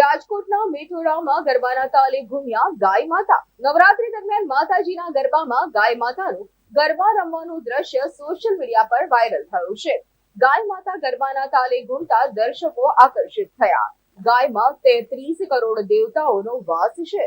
રાજકોટના મેઠોડામાં ગરબાના તાલે ઘૂમ્યા ગાય માતા. નવરાત્રી દરમિયાન માતાજીના ગરબામાં ગાય માતાનું ગરબા રમવાનું દ્રશ્ય સોશિયલ મીડિયા પર વાયરલ થયું છે. ગાય માતા ગરબાના તાલે ઘૂમતા દર્શકો આકર્ષિત થયા. ગાયમાં તેત્રીસ કરોડ દેવતાઓનો વાસ છે.